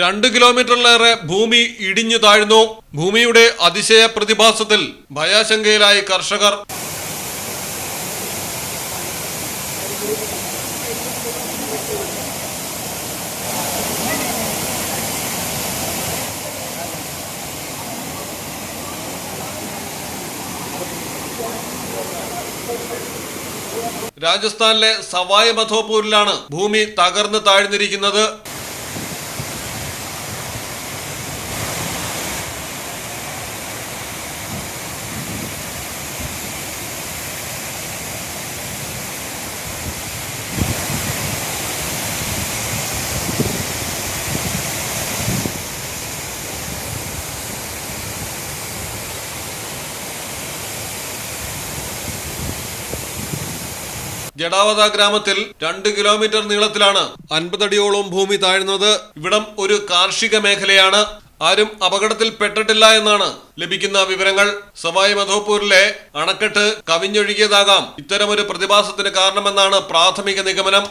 രണ്ട് കിലോമീറ്ററിലേറെ ഭൂമി ഇടിഞ്ഞു താഴ്ന്നു. ഭൂമിയുടെ അതിശയ പ്രതിഭാസത്തിൽ ഭയാശങ്കയിലായി കർഷകർ. രാജസ്ഥാനിലെ സവായ് മധോപൂരിലാണ് ഭൂമി തകർന്നു താഴ്ന്നിരിക്കുന്നത്. ജഡാവത ഗ്രാമത്തിൽ രണ്ട് കിലോമീറ്റർ നീളത്തിലാണ് അൻപതടിയോളം ഭൂമി താഴ്ന്നത്. ഇവിടം ഒരു കാർഷിക മേഖലയാണ്. ആരും അപകടത്തിൽ പെട്ടിട്ടില്ല എന്നാണ് ലഭിക്കുന്ന വിവരങ്ങൾ. സവായ് മധോപൂരിലെ അണക്കെട്ട് കവിഞ്ഞൊഴുകിയതാകാം. ഇത്തരമൊരു പ്രതിഭാസത്തിന് കാരണമെന്നാണ് പ്രാഥമിക നിഗമനം.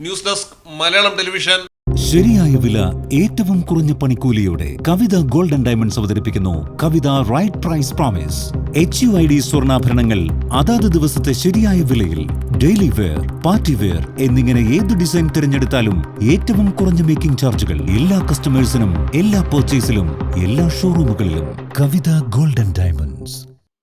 News desk Malayalam television. ശരിയായ വില ഏറ്റവും കുറഞ്ഞ പണിക്കൂലിയോടെ കവിത ഗോൾഡൻ ഡയമണ്ട്സ് അവതരിപ്പിക്കുന്നു. Kavitha right price promise. H U I D സ്വർണാഭരണങ്ങൾ അതാത് ദിവസത്തെ ശരിയായ വിലയിൽ. ഡെയിലി വെയർ പാർട്ടി വെയർ എന്നിങ്ങനെ ഏത് ഡിസൈൻ തിരഞ്ഞെടുത്താലും ഏറ്റവും കുറഞ്ഞ മേക്കിംഗ് ചാർജുകൾ എല്ലാ കസ്റ്റമേഴ്സിനും എല്ലാ പർച്ചേസിലും എല്ലാ ഷോറൂമുകളിലും കവിത ഗോൾഡൻ ഡയമണ്ട്സ്.